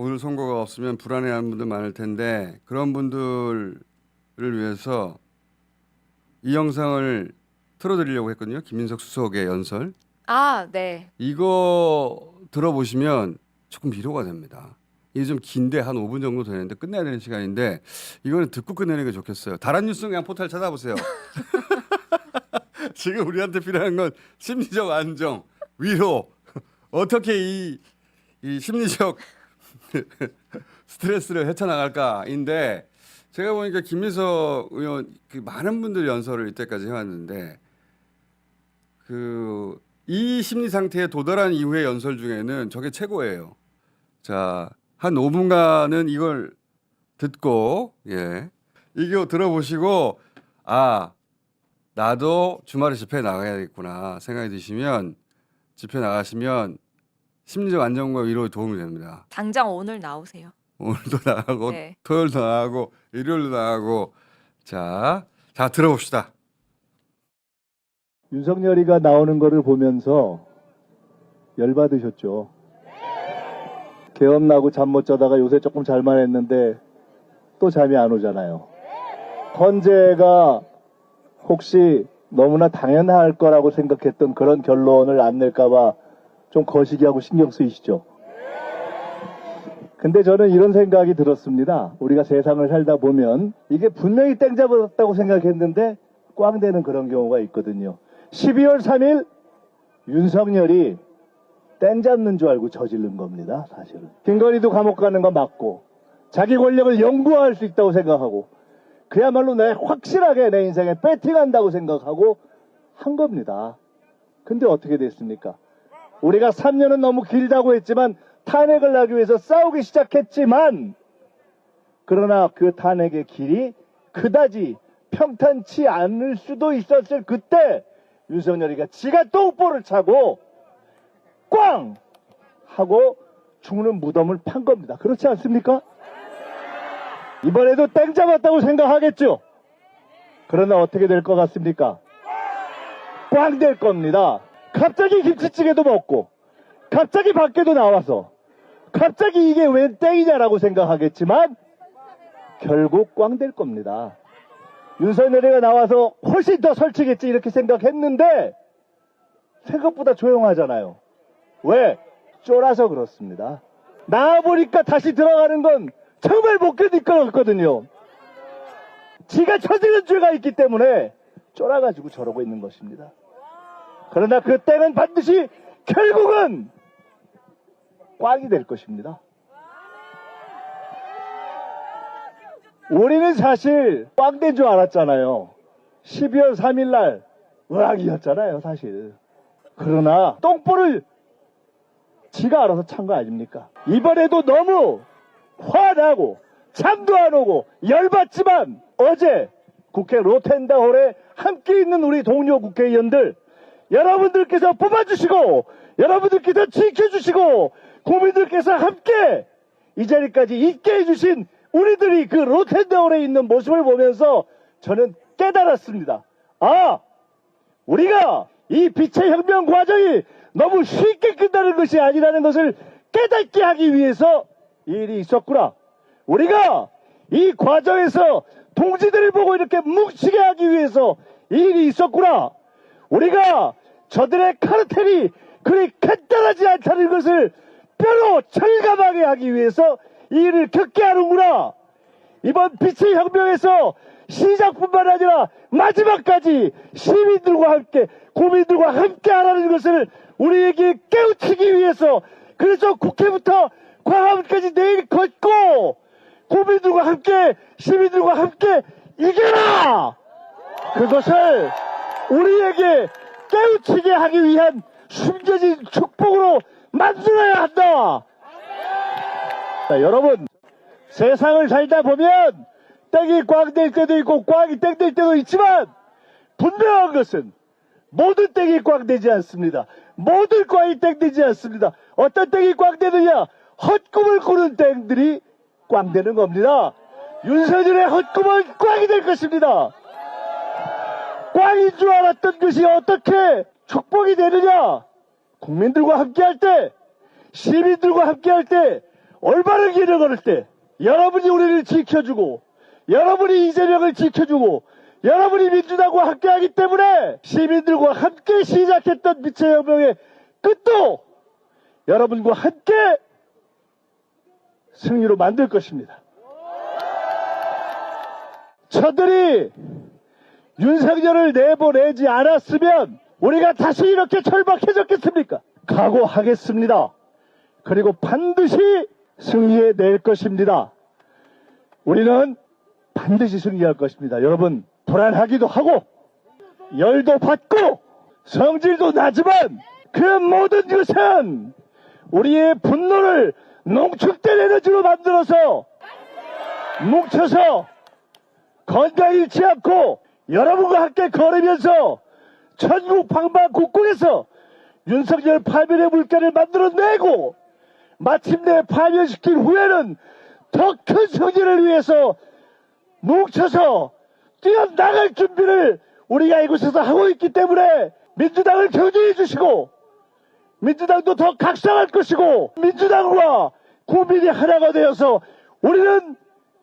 오늘 선거가 없으면 불안해하는 분들 많을 텐데 그런 분들을 위해서 이 영상을 틀어드리려고 했거든요. 김민석 수석의 연설. 아, 네. 이거 들어보시면 조금 위로가 됩니다. 이게 좀 긴데 한 5분 정도 되는데 끝내야 되는 시간인데 이거는 듣고 끝내는 게 좋겠어요. 다른 뉴스 그냥 포털 찾아보세요. 지금 우리한테 필요한 건 심리적 안정, 위로. 어떻게 이, 이 심리적 스트레스를 헤쳐나갈까인데 제가 보니까 김민석 의원 그 많은 분들이 연설을 이때까지 해왔는데 그 이 심리 상태에 도달한 이후의 연설 중에는 저게 최고예요. 자, 한 5분간은 이걸 듣고 예. 이거 들어보시고 아, 나도 주말에 집회 나가야겠구나 생각이 드시면 집회 나가시면 심리적 안정과 위로에 도움이 됩니다. 당장 오늘 나오세요. 오늘도 나가고 네. 토요일도 나가고 일요일도 나가고 자, 자 들어봅시다. 윤석열이가 나오는 거를 보면서 열받으셨죠. 개엄 나고 잠 못 자다가 요새 조금 잘만 했는데 또 잠이 안 오잖아요. 헌재가 혹시 너무나 당연할 거라고 생각했던 그런 결론을 안 낼까봐 좀 거시기하고 신경 쓰이시죠. 근데 저는 이런 생각이 들었습니다. 우리가 세상을 살다 보면 이게 분명히 땡 잡았다고 생각했는데 꽝 되는 그런 경우가 있거든요. 12월 3일 윤석열이 땡 잡는 줄 알고 저지른 겁니다, 사실은. 김건희도 감옥 가는 거 맞고 자기 권력을 영구화할 수 있다고 생각하고 그야말로 내 확실하게 내 인생에 배팅한다고 생각하고 한 겁니다. 근데 어떻게 됐습니까? 우리가 3년은 너무 길다고 했지만 탄핵을 하기 위해서 싸우기 시작했지만 그러나 그 탄핵의 길이 그다지 평탄치 않을 수도 있었을 그때 윤석열이가 지가 똥볼을 차고 꽝 하고 죽는 무덤을 판 겁니다. 그렇지 않습니까? 이번에도 땡 잡았다고 생각하겠죠? 그러나 어떻게 될 것 같습니까? 꽝 될 겁니다. 갑자기 김치찌개도 먹고, 갑자기 밖에도 나와서, 갑자기 이게 웬 땡이냐라고 생각하겠지만, 결국 꽝 될 겁니다. 윤석열이가 나와서 훨씬 더 설치겠지 이렇게 생각했는데, 생각보다 조용하잖아요. 왜? 쫄아서 그렇습니다. 나와보니까 다시 들어가는 건 정말 못 견딜 것 같거든요. 지가 저지른 죄가 있기 때문에 쫄아가지고 저러고 있는 것입니다. 그러나 그 때는 반드시 결국은 꽝이 될 것입니다. 우리는 사실 꽝 된 줄 알았잖아요. 12월 3일 날 의학이었잖아요, 사실. 그러나 똥볼을 지가 알아서 찬 거 아닙니까? 이번에도 너무 화나고 잠도 안 오고 열받지만 어제 국회 로텐다홀에 함께 있는 우리 동료 국회의원들 여러분들께서 뽑아주시고 여러분들께서 지켜주시고 국민들께서 함께 이 자리까지 있게 해주신 우리들이 그 로텐다홀에 있는 모습을 보면서 저는 깨달았습니다. 아! 우리가 이 빛의 혁명 과정이 너무 쉽게 끝나는 것이 아니라는 것을 깨닫게 하기 위해서 이 일이 있었구나. 우리가 이 과정에서 동지들을 보고 이렇게 뭉치게 하기 위해서 이 일이 있었구나. 우리가 저들의 카르텔이 그리 간단하지 않다는 것을 뼈로 철감하게 하기 위해서 이 일을 겪게 하는구나. 이번 빛의 혁명에서 시작뿐만 아니라 마지막까지 시민들과 함께 국민들과 함께 하라는 것을 우리에게 깨우치기 위해서 그래서 국회부터 광화문까지 내일 걷고 국민들과 함께 시민들과 함께 이겨라 그것을 우리에게 깨우치게 하기 위한 숨겨진 축복으로 만들어야 한다 자, 여러분 세상을 살다 보면 땡이 꽝 될 때도 있고 꽝이 땡 될 때도 있지만 분명한 것은 모든 땡이 꽝 되지 않습니다. 모든 꽝이 땡 되지 않습니다. 어떤 땡이 꽝 되느냐? 헛꿈을 꾸는 땡들이 꽝 되는 겁니다. 윤석열의 헛꿈은 꽝이 될 것입니다. 꽝인 줄 알았던 것이 어떻게 축복이 되느냐? 국민들과 함께 할 때, 시민들과 함께 할 때, 올바른 길을 걸을 때 여러분이 우리를 지켜주고 여러분이 이재명을 지켜주고 여러분이 민주당과 함께하기 때문에 시민들과 함께 시작했던 미체혁명의 끝도 여러분과 함께 승리로 만들 것입니다. 저들이 윤석열을 내보내지 않았으면 우리가 다시 이렇게 절박해졌겠습니까? 각오하겠습니다. 그리고 반드시 승리해 낼 것입니다. 우리는 반드시 승리할 것입니다. 여러분, 불안하기도 하고, 열도 받고, 성질도 나지만, 그 모든 것은 우리의 분노를 농축된 에너지로 만들어서 뭉쳐서 건강 잃지 않고 여러분과 함께 걸으면서 전국 방방곡곡에서 윤석열 파멸의 물결을 만들어내고 마침내 파멸시킨 후에는 더큰 승리를 위해서 뭉쳐서 뛰어나갈 준비를 우리가 이곳에서 하고 있기 때문에 민주당을 격려해 주시고 민주당도 더 각성할 것이고 민주당과 국민이 하나가 되어서 우리는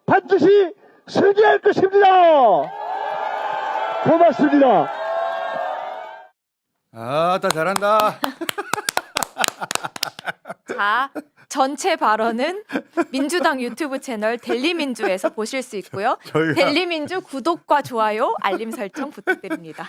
반드시 승리할 것입니다. 고맙습니다. 아따 잘한다. 자, 전체 발언은 민주당 유튜브 채널 델리민주에서 보실 수 있고요. 저희가- 델리민주 구독과 좋아요, 알림 설정 부탁드립니다.